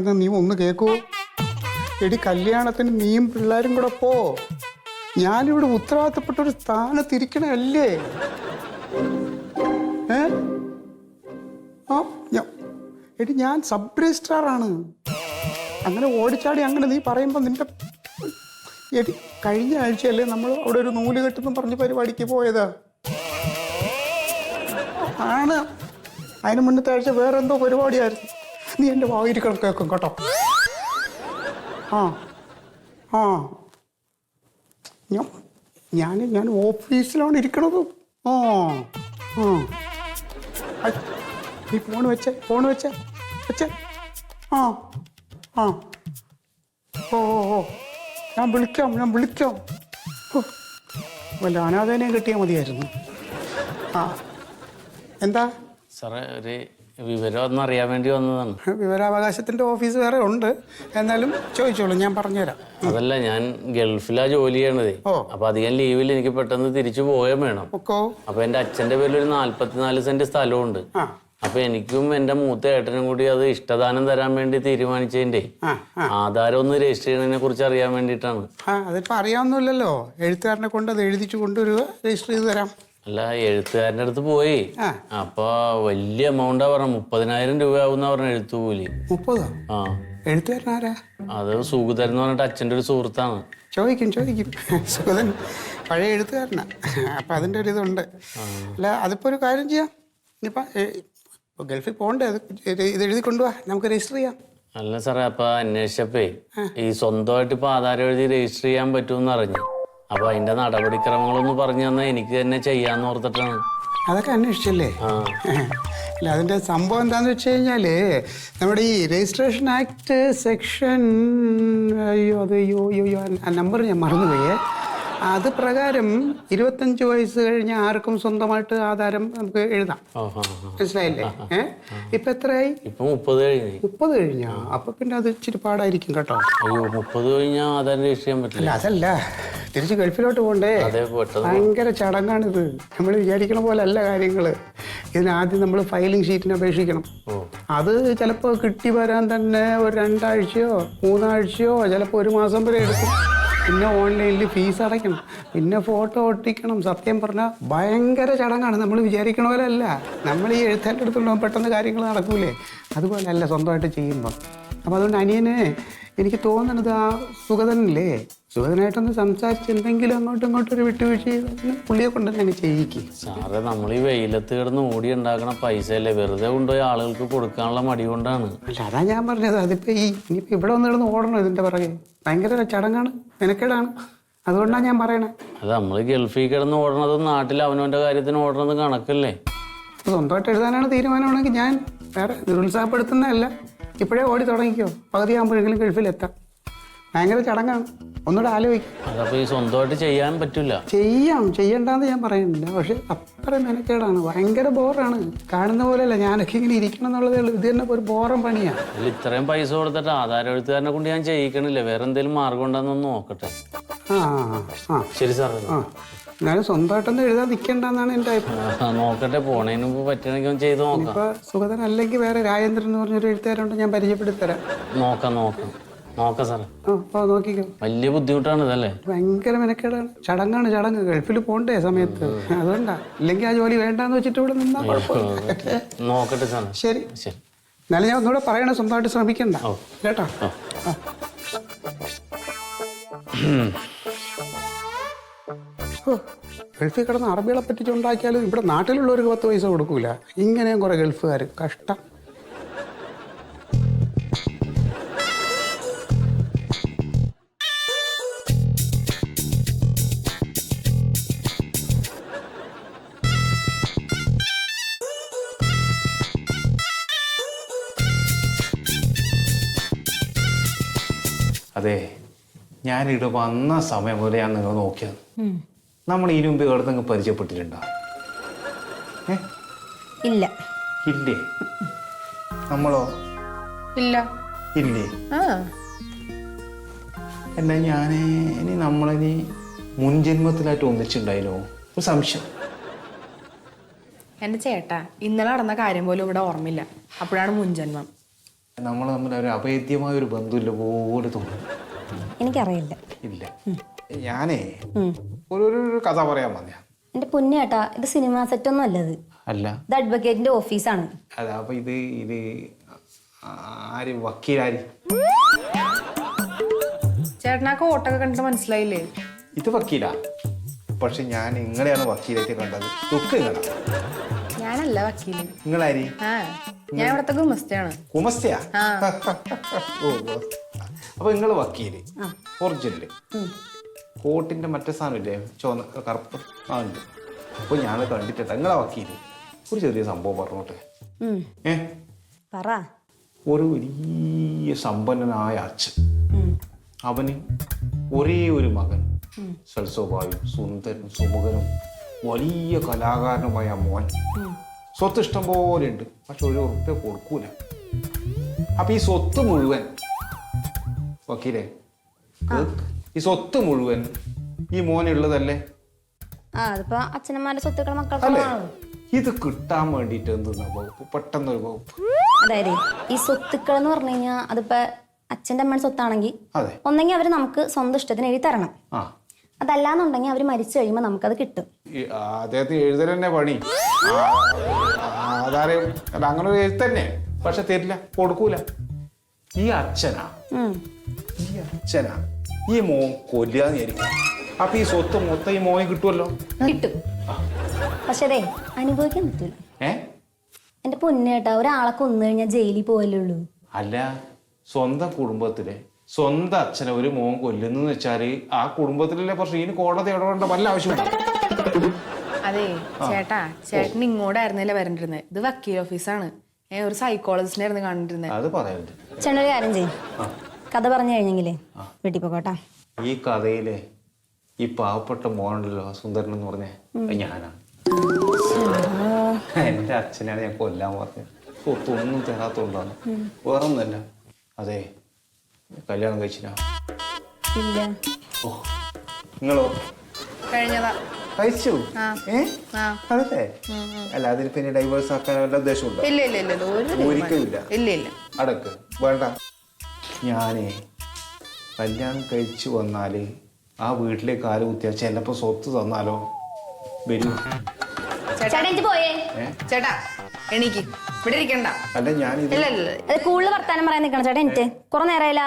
എന്നാ നീ ഒന്ന് കേക്കൂ. എടി കല്യാണത്തിന് നീയും പിള്ളേരും കൂടെ പോ. ഞാനിവിടെ ഉത്തരവാദിത്തപ്പെട്ട ഒരു സ്ഥാനത്തിരിക്കണല്ലേ ഏ എടി ഞാൻ സബ് രജിസ്ട്രാറാണ് അങ്ങനെ ഓടിച്ചാടി അങ്ങനെ നീ പറയുമ്പോൾ നിന്റെ എടി കഴിഞ്ഞ ആഴ്ചയല്ലേ നമ്മൾ അവിടെ ഒരു നൂൽ കെട്ടെന്ന് പറഞ്ഞ് പരിപാടിക്ക് പോയതാ. ആണ്. അതിന് മുന്നത്തെ ആഴ്ച വേറെന്തോ പരിപാടിയായിരുന്നു. നീ എന്റെ വായിരിക്കണം കേൾക്കും കേട്ടോ. ആ ആ. ഞാൻ ഞാൻ ഞാൻ ഓഫീസിലാണ് ഇരിക്കണത്. ആ ആ. നീ ഫോൺ വെച്ചേ ഫോൺ വെച്ചേ വെച്ചേ. ആ ആ. ഓ ഓ ഞാൻ വിളിക്കാം ഞാൻ വിളിക്കാം. വല്ല അനാഥനെയും കിട്ടിയാൽ മതിയായിരുന്നു. ആ. എന്താ? സാറേ ഒരു വിവരം ഒന്ന് അറിയാൻ വേണ്ടി വന്നതാണ്. വിവരാവകാശത്തിന്റെ ഓഫീസ് വേറെ ഉണ്ട്. എന്നാലും ചോദിച്ചോളൂ ഞാൻ പറഞ്ഞുതരാം. അതല്ല ഞാൻ ഗൾഫിലാ ജോലി ചെയ്യണതേ. അപ്പൊ അധികം ലീവിൽ എനിക്ക് പെട്ടെന്ന് തിരിച്ചു പോവുകയും വേണം. അപ്പൊ എന്റെ അച്ഛന്റെ പേരിൽ ഒരു നാല്പത്തിനാല് സെന്റ് സ്ഥലമുണ്ട്. അപ്പൊ എനിക്കും എന്റെ മൂത്ത ഏട്ടനും കൂടി അത് ഇഷ്ടദാനം തരാൻ വേണ്ടി തീരുമാനിച്ചതിന്റെ. ആധാരം ഒന്ന് രജിസ്റ്റർ ചെയ്യണതിനെ കുറിച്ച് അറിയാൻ വേണ്ടിയിട്ടാണ്. അതിപ്പോ അറിയാവുന്നല്ലോ അറിയാവുന്നില്ലല്ലോ എഴുത്തുകാരനെ കൊണ്ട് അത് എഴുതിച്ചു കൊണ്ടുവരിക രജിസ്റ്റർ ചെയ്ത് തരാം. അല്ല എഴുത്തുകാരന്റെ അടുത്ത് പോയി. ആ. അപ്പൊ വലിയ എമൗണ്ടാ പറഞ്ഞ മുപ്പതിനായിരം രൂപയാവുന്ന പറഞ്ഞ എഴുത്തുകൂലി മുപ്പതോ? ആ. എഴുത്തുകാരനാരാ അത് സുഗതൻ എന്ന് പറഞ്ഞിട്ട് അച്ഛന്റെ ഒരു സുഹൃത്താണ്. ചോദിക്കും ചോദിക്കും. സുഗതൻ പഴയ എഴുത്തുകാരനാ. അപ്പം അതിന്റെ ഒരു ഇതുണ്ട്. അല്ല അതിപ്പോ ഒരു കാര്യം ചെയ്യാം. ഇനിയിപ്പോൾ ഇപ്പോൾ ഗൾഫിൽ പോകണ്ടേ? അത് ഇത് ഇത് എഴുതി കൊണ്ടുപോവാ നമുക്ക് രജിസ്റ്റർ ചെയ്യാം. അല്ല സാറേ അപ്പൊ അന്വേഷിച്ചപ്പേ ഈ സ്വന്തമായിട്ട് ഇപ്പൊ ആധാരം എഴുതി രജിസ്റ്റർ ചെയ്യാൻ പറ്റുമെന്ന് അറിഞ്ഞു. അപ്പൊ അതിന്റെ നടപടിക്രമങ്ങളൊന്ന് പറഞ്ഞു തന്നാൽ എനിക്ക് തന്നെ ചെയ്യാന്ന് ഓർത്തിട്ടാണ്. അതൊക്കെ അന്വേഷിച്ചല്ലേ? അല്ല അതിന്റെ സംഭവം എന്താന്ന് വെച്ച് കഴിഞ്ഞാൽ നമ്മുടെ ഈ രജിസ്ട്രേഷൻ ആക്ട് സെക്ഷൻ അയ്യോ അത് അയ്യോ അയ്യോ അയ്യോ ആ നമ്പർ ഞാൻ മറന്നുപോയേ. അത് പ്രകാരം ഇരുപത്തഞ്ച് വയസ്സ് കഴിഞ്ഞ ആർക്കും സ്വന്തമായിട്ട് ആധാരം നമുക്ക് എഴുതാം. മനസ്സിലായില്ലേ? ഏഹ് ഇപ്പൊ എത്രയായി? ഇപ്പൊ മുപ്പത് കഴിഞ്ഞു. മുപ്പത് കഴിഞ്ഞാ? അപ്പൊ പിന്നെ അത് ഇച്ചിരി പാടായിരിക്കും കേട്ടോ. അയ്യോ മുപ്പത് കഴിഞ്ഞാൽ ആധാരം രജിസ്റ്റർ ചെയ്യാൻ പറ്റില്ല. അല്ല അതല്ല. തിരിച്ച് ഗൾഫിലോട്ട് പോകണ്ടേ ഭയങ്കര ചടങ്ങാണിത്. നമ്മൾ വിചാരിക്കണ പോലെ അല്ല കാര്യങ്ങൾ ഇതിനാദ്യം നമ്മൾ ഫയലിംഗ് ഷീറ്റിന് അപേക്ഷിക്കണം. അത് ചിലപ്പോൾ കിട്ടി വരാൻ തന്നെ ഒരു രണ്ടാഴ്ചയോ മൂന്നാഴ്ചയോ ചിലപ്പോൾ ഒരു മാസം വരെ എടുക്കും. പിന്നെ ഓൺലൈനിൽ ഫീസ് അടയ്ക്കണം. പിന്നെ ഫോട്ടോ ഒട്ടിക്കണം. സത്യം പറഞ്ഞാൽ ഭയങ്കര ചടങ്ങാണ്. നമ്മൾ വിചാരിക്കണ പോലെ അല്ല നമ്മൾ ഈ എഴുത്തേന്റെ അടുത്തുണ്ടാകും പെട്ടെന്ന് കാര്യങ്ങൾ നടക്കൂലേ? അതുപോലെ അല്ല സ്വന്തമായിട്ട് ചെയ്യുമ്പോൾ അപ്പോൾ അതുകൊണ്ട് അനിയന് എനിക്ക് തോന്നണത് ആ സുഗതനില്ലേ? സുഗതനായിട്ടൊന്ന് സംസാരിച്ച് എന്തെങ്കിലും അങ്ങോട്ടും ഇങ്ങോട്ടും ഒരു വിട്ടുവീഴ്ച ചെയ്ത് പുള്ളിയെ കൊണ്ട് തന്നെ ചെയ്യിക്കും. സാറേ നമ്മൾ ഈ വെയിലത്ത് കിടന്ന് ഓടി ഉണ്ടാക്കണ പൈസ അല്ലേ വെറുതെ കൊണ്ടുപോയി ആളുകൾക്ക് കൊടുക്കാനുള്ള മടി കൊണ്ടാണ്. അല്ല അതാ ഞാൻ പറഞ്ഞത്. അതിപ്പോ ഈ ഇനിയിപ്പോ ഇവിടെ വന്ന് കിടന്ന് ഓടണം ഇതിന്റെ പിറകെ? ഭയങ്കര ചടങ്ങാണ് മെനക്കേടാണ്. അതുകൊണ്ടാണ് ഞാൻ പറയണേ. അത് നമ്മൾ ഗൾഫിൽ കിടന്ന് ഓടണതും നാട്ടിൽ അവനവന്റെ കാര്യത്തിന് ഓടണതും കണക്കല്ലേ? സ്വന്തമായിട്ട് എഴുതാനാണ് തീരുമാനമാണെങ്കിൽ ഞാൻ വേറെ നിരുത്സാഹപ്പെടുത്തുന്നതല്ല. ഇപ്പോഴേ ഓടി തുടങ്ങിക്കോ. പകുതി ആകുമ്പോഴെങ്കിലും ഗൾഫിലെത്താം. ഭയങ്കര ചടങ്ങാണ്. ഒന്നുകൂടെ ആലോചിക്കും അതപ്പോ ഈ സ്വന്തമായിട്ട് ചെയ്യാൻ പറ്റില്ല ചെയ്യാം ചെയ്യണ്ടെന്ന് ഞാൻ പറയുന്നില്ല. പക്ഷെ അത്ര മെനക്കേടാണ്. ഭയങ്കര ബോറാണ്. കാണുന്ന പോലെയല്ല. ഞാനൊക്കെ ഇങ്ങനെ ഇരിക്കണം എന്നുള്ളതേ ഉള്ളൂ. ഇത് തന്നെ ഒരു ബോറൻ പണിയാണ് ഇത്രയും പൈസ കൊടുത്തിട്ട് ആധാരം എഴുത്തുകാരനെ കൊണ്ട് ഞാൻ ചെയ്യിക്കണില്ല? വേറെ എന്തെങ്കിലും മാർഗം ഉണ്ടെന്നൊന്ന് നോക്കട്ടെ. ആ ആ ശരി സാർ ആ. എന്നാലും സ്വന്തമായിട്ടൊന്നും എഴുതാൻ നിൽക്കേണ്ടെന്നാണ് എന്റെ അഭിപ്രായം. നോക്കട്ടെ. പോണതിന് മുമ്പ് പറ്റണമെങ്കിൽ ഒന്ന് ചെയ്ത് നോക്കാം. ഇപ്പൊ സുഗതൻ അല്ലെങ്കിൽ വേറെ രാജേന്ദ്രൻ എന്ന് പറഞ്ഞൊരു എഴുത്തുകാരുണ്ട് ഞാൻ പരിചയപ്പെടുത്തരാം നോക്കാം നോക്കാം. നോക്കാം സാറേ. നോക്കിക്കോ. വലിയ ബുദ്ധിമുട്ടാണ് ഇതല്ലേ? ഭയങ്കര മെനക്കേടാണ്. ചടങ്ങാണ് ചടങ്ങ്. ഗൾഫിൽ പോണ്ടേ സമയത്ത്. അതുകൊണ്ടാ. ഇല്ലെങ്കിൽ ആ ജോലി വേണ്ടാന്ന് വെച്ചിട്ട് ഇവിടെ നിന്നാ കുഴപ്പമില്ല. നോക്കട്ടെ സാറേ. ശരി. ശരി. എന്നാലും ഞാൻ ഒന്നുകൂടെ പറയണേ സ്വന്തമായിട്ട് ശ്രമിക്കണ്ട. കേട്ടോ? ഗൾഫിൽ കിടന്ന് അറബികളെ പറ്റിച്ചുണ്ടാക്കിയാലും ഇവിടെ നാട്ടിലുള്ളവർക്ക് പത്ത് പൈസ കൊടുക്കൂല. ഇങ്ങനെയും കുറെ ഗൾഫുകാർ കഷ്ടം. അതെ ഞാനിവിടെ വന്ന സമയം പോലെ ഞാൻ നിങ്ങൾ നോക്കിയത്. നമ്മൾ ഇതിനു മുമ്പ് ഇവിടെ നിങ്ങൾ പരിചയപ്പെട്ടിട്ടുണ്ടോ? എന്നാ ഇല്ല. ഇല്ലേ? നമ്മളോ? ഇല്ല. ഇല്ലേ? ആ. അല്ല ഞാൻ ഇനി നമ്മളിനി മുൻജന്മത്തിലായിട്ട് ഒന്നിച്ചുണ്ടായിനോ? ഒരു സംശയം. എന്റെ ചേട്ടാ ഇന്നലെ നടന്ന കാര്യം പോലും ഇവിടെ ഓർമ്മയില്ല. അപ്പോഴാണ് മുൻജന്മം. നമ്മൾ തമ്മിൽ ഒരു അഭേദ്യമായ ഒരു ബന്ധമില്ല പോലെ തോന്നുന്നു എനിക്കറിയില്ല. ഇല്ല. ഞാനേ ഒരു ഒരു ഒരു കഥ പറയാൻ വന്നയാ. എന്റെ പൊന്നേട്ടാ ഇത് സിനിമ സെറ്റൊന്നും അല്ലത് അല്ല. ഇത് അഡ്വക്കേറ്റിന്റെ ഓഫീസാണ്. അല്ല അപ്പൊ ഇത് ഇത് ആര് വക്കീലാര്? ചേട്ടനാ കോട്ടൊക്കെ കണ്ടിട്ട് മനസ്സിലായില്ലേ? ഇത് വക്കീലാ. പക്ഷെ ഞാൻ നിങ്ങളെയാണ് വക്കീലായിട്ട് കണ്ടത്. ദുഃഖം നിങ്ങളാ. ഞാനല്ല വക്കീൽ. നിങ്ങളാരി? ആ. ഞാൻ ഇവിടത്തെ ഗുമസ്തയാണ്. കുമസ്തയാ ഓ ഓ. അപ്പൊ നിങ്ങൾ വക്കീൽ. ഒറിജിനൽ. കോട്ടിന്റെ മറ്റേ സാധനമില്ലേ? ചുവന്ന കറുപ്പ് ആ ഉണ്ട് അപ്പൊ ഞാൻ കണ്ടിട്ടില്ല. നിങ്ങളെ വക്കീൽ. ഒരു ചെറിയ സംഭവം പറഞ്ഞോട്ടെ. ഉം. ഏ? പറ. ഒരു വലിയ സമ്പന്നനായ അച്ഛൻ. ഉം. അവന് ഒരേ ഒരു മകൻ. സൽസ്വഭാവി സുന്ദരനും സുമുഖനും വലിയ കലാകാരനുമായ മോൻ. സ്വത്ത് ഇഷ്ടം പോലെ ഉണ്ട്. പക്ഷെ ഒരു ഉറുപ്പ്യ കൊടുക്കൂല. അപ്പൊ ഈ സ്വത്ത് മുഴുവൻ വക്കീലേ. ഈ സ്വത്ത് മുഴുവൻ ഈ മോനുള്ളതല്ലേ അതിപ്പോ സ്വത്തുക്കൾ മക്കൾക്കുള്ളതാണല്ലോ ഇത് കിട്ടാൻ വേണ്ടിട്ട് എന്തെന്നാ വകുപ്പ്? പെട്ടെന്നൊരു വകുപ്പ്. അതായത് ഈ സ്വത്തുക്കൾ എന്ന് പറഞ്ഞു കഴിഞ്ഞാൽ അതിപ്പോ അച്ഛന്റെ അമ്മയുടെ സ്വത്താണെങ്കിൽ ഒന്നെങ്കിൽ അവർ നമുക്ക് സ്വന്തം ഇഷ്ടത്തിന് എഴുതി തരണം. അതല്ലാന്നുണ്ടെങ്കിൽ അവർ മരിച്ചു കഴിയുമ്പോൾ നമുക്കത് കിട്ടും. ഈ എഴുതൽ തന്നെ പണി. അങ്ങനെ ഒരു എഴുത്ത് തന്നെ പക്ഷെ തരില്ല കൊടുക്കൂല. ഈ അച്ഛനാ ഉം. ഈ അച്ഛനാ ഈ മോൻ കൊല്ലാന്ന് വിചാരിക്കും അപ്പൊ ഈ സ്വത്ത് മൊത്തം ഈ മോനെ കിട്ടുമല്ലോ കിട്ടും. പക്ഷെ അതെ അനുഭവിക്കാൻ പറ്റൂല. ഏ? എന്റെ പൊന്നേട്ടാ ഒരാളെ കൊന്നു കഴിഞ്ഞാൽ ജയിലിൽ പോയല്ലേ ഉള്ളൂ. അല്ല സ്വന്തം കുടുംബത്തിലെ സ്വന്തം അച്ഛനെ ഒരു മോൻ കൊല്ലുന്ന വെച്ചാൽ ആ കുടുംബത്തിലല്ലേ പ്രശ്നം? ഇനി കോടതി ഇടപെടേണ്ട വല്ല ആവശ്യമില്ല അതെ ചേട്ടാ ചേട്ടൻ ഇങ്ങോട്ടായിരുന്നല്ലേ വരണ്ടിരുന്നത് ഇത് വക്കീൽ ഓഫീസാണ്. ഏ ഒരു സൈക്കോളജിസ്റ്റിനെ ആയിരുന്നു കണ്ടിരുന്നത് അത് പറയരുത് ചേട്ടൻ ഒരു കാര്യം ചെയ്യും. കഥ പറഞ്ഞു കഴിഞ്ഞെങ്കിലേ വീട്ടിൽ പോകട്ടെ ഈ കഥയിലെ ഈ പാവപ്പെട്ട മോനുണ്ടല്ലോ സുന്ദരൻ എന്ന് പറഞ്ഞേ. അത് ഞാനാ. എന്റെ അച്ഛനാണ് ഞാൻ കൊല്ലാൻ പറഞ്ഞത്. ഒന്നും തരാത്തോണ്ടാണ്. വേറൊന്നല്ല അതെ കല്യാണം കഴിച്ചിനാ? ഇല്ല. ഓ നിങ്ങളോ? കഴിഞ്ഞതാ. കഴിച്ചു? ആ. ഏ? അതല്ലേ അല്ല പിന്നെ ഡൈവേഴ്സ് ആക്കാൻ വല്ല ഉദ്ദേശമുണ്ടോ ഇല്ല ഇല്ല ഇല്ല ഇല്ല, ഇല്ല ഇല്ല. അടക്ക്. വേണ്ട. ഞാനേ കല്യാണം കഴിച്ചു വന്നാൽ ആ വീട്ടിലേക്ക് കാൽ കുത്തിയാ? ചെലപ്പോ സ്വത്ത് തന്നാലോ? വരൂ. ചേട്ടാ എനിക്ക് പോയേ ചേട്ടാ എണീക്ക്. ഇവിടെ ഇരിക്കണ്ട. അല്ല ഞാൻ ഇല്ല ഇല്ല ഇല്ല. അത് കൂടുതൽ വർത്താനം പറയാൻ നിൽക്കണം ചേട്ടാ എനിക്ക് കുറെ നേരമായില്ല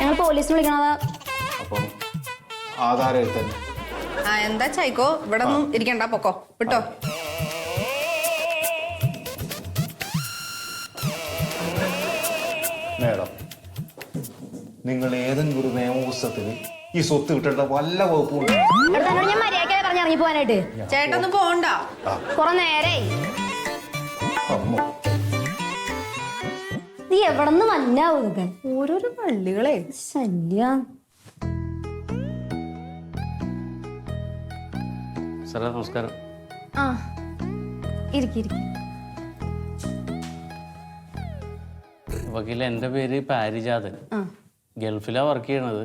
ഞങ്ങൾ പോലീസിന് വിളിക്കണതാ. അപ്പം ആധാരം എഴുതി ആ എന്താ ചൈക്കോ ഇവിടെ ഒന്നും ഇരിക്കണ്ട പൊക്കോ. വിട്ടോ. മേഡം നിങ്ങൾ ഏതെങ്കിലും ഒരു നിയമപുസ്തകത്തിൽ ഈ സ്വത്ത് കിട്ടേണ്ട വല്ല പോകാനായിട്ട് ചേട്ടൊന്നും പോണ്ട കുറെ നേരായി. അമ്മ നീ എവിടെന്ന് ഇതൊക്കെ ഓരോരോ പള്ളികളെ. ശല്യ. സാറേ നമസ്കാരം. ആ ഇരിക്കി വക്കീല എന്റെ പേര് പാരിജാതൻ. ഗൾഫിലാ വർക്ക് ചെയ്യണത്.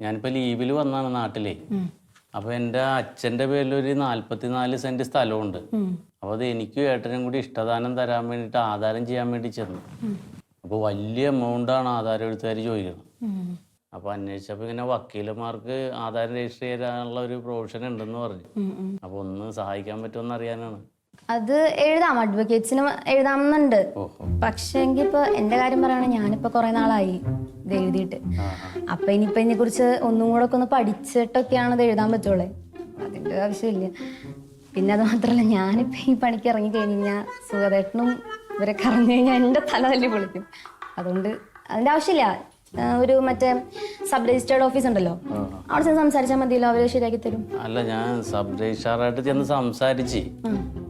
ഞാനിപ്പോ ലീവിൽ വന്നാണ് നാട്ടിലെ. അപ്പൊ എന്റെ അച്ഛന്റെ പേരിൽ ഒരു നാല്പത്തിനാല് സെന്റ് സ്ഥലമുണ്ട്. അപ്പൊ അത് എനിക്കും ഏട്ടനും കൂടി ഇഷ്ടദാനം തരാൻ വേണ്ടിയിട്ട് ആധാരം ചെയ്യാൻ വേണ്ടി ചെന്നു. അപ്പോൾ വലിയ എമൗണ്ടാണ് ആധാരം എടുത്തുകാർ ചോദിക്കുന്നത്. അപ്പോൾ അന്വേഷിച്ചപ്പോ ഇങ്ങനെ വക്കീലന്മാർക്ക് ആധാരം രജിസ്റ്റർ ചെയ്യാനുള്ള ഒരു പ്രൊവിഷൻ ഉണ്ടെന്ന് പറഞ്ഞു. അപ്പോൾ ഒന്ന് സഹായിക്കാൻ പറ്റുമെന്ന് അറിയാനാണ്. അത് എഴുതാം അഡ്വക്കേറ്റ്സിന് എഴുതാമെന്നുണ്ട്. ഓഹോ. പക്ഷേ എങ്കിൽ ഇപ്പൊ എന്റെ കാര്യം പറയുകയാണെങ്കിൽ ഞാനിപ്പോ കുറെ നാളായി ഇത് എഴുതിയിട്ട്. അപ്പൊ ഇനിയിപ്പൊ ഇതിനെ കുറിച്ച് ഒന്നും കൂടെ ഒക്കെ ഒന്ന് പഠിച്ചിട്ടൊക്കെയാണ് ഇത് എഴുതാൻ പറ്റുള്ളേ. അതിന്റെ ആവശ്യമില്ല. പിന്നെ അത് മാത്രല്ല ഞാനിപ്പോ ഈ പണിക്ക് ഇറങ്ങി കഴിഞ്ഞ് കഴിഞ്ഞാൽ സുഖദേട്ടനും ഇവരൊക്കെ അറിഞ്ഞു കഴിഞ്ഞാൽ എന്റെ തല തല്ലി പൊളിക്കും. അതുകൊണ്ട് അതിന്റെ ആവശ്യമില്ല. ആ, ഒരു മറ്റേ സബ് രജിസ്റ്റേർഡ് ഓഫീസ് ഉണ്ടല്ലോ അവിടെ ചെന്ന് സംസാരിച്ചാൽ മതിയല്ലോ അവർ ശരിയാക്കി തരും. അല്ല ഞാൻ സബ് രജിസ്ട്രാറായിട്ട് ചെന്ന് സംസാരിച്ചു.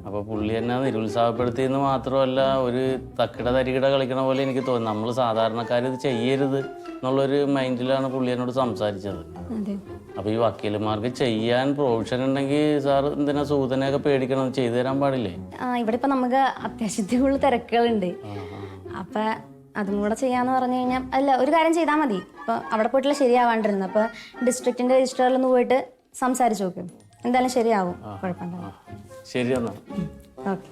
അപ്പൊ പുള്ളി എന്നെ നിരുത്സാഹപ്പെടുത്തിയെന്ന് മാത്രമല്ല ഒരു തക്കിട തരികിട കളിക്കണ പോലെ എനിക്ക് തോന്നി. നമ്മൾ സാധാരണക്കാർ ഇത് ചെയ്യരുത് എന്നുള്ളൊരു മൈൻഡിലാണ് പുള്ളി എന്നോട് സംസാരിച്ചത്. അതെ. അപ്പൊ ഈ വക്കീലന്മാർക്ക് ചെയ്യാൻ പ്രൊവിഷൻ ഉണ്ടെങ്കിൽ സാർ എന്തിനാ സൂചനയൊക്കെ പേടിക്കണം? ചെയ്തു തരാൻ പാടില്ലേ? ആ ഇവിടെ ഇപ്പൊ നമുക്ക് അത്യാവശ്യത്തിലുള്ള തിരക്കുകളുണ്ട്. അപ്പൊ അതും കൂടെ ചെയ്യാന്ന് പറഞ്ഞു കഴിഞ്ഞാൽ അല്ല ഒരു കാര്യം ചെയ്താൽ മതി. ഇപ്പൊ അവിടെ പോയിട്ടുള്ള ശരിയാവാണ്ടിരുന്നു അപ്പൊ ഡിസ്ട്രിക്റ്റിന്റെ രജിസ്ട്രാറിൽ ഒന്ന് പോയിട്ട് സംസാരിച്ചു നോക്കും. എന്തായാലും ശരിയാവും. കുഴപ്പമില്ല. ശരി എന്നാ. ഓക്കെ.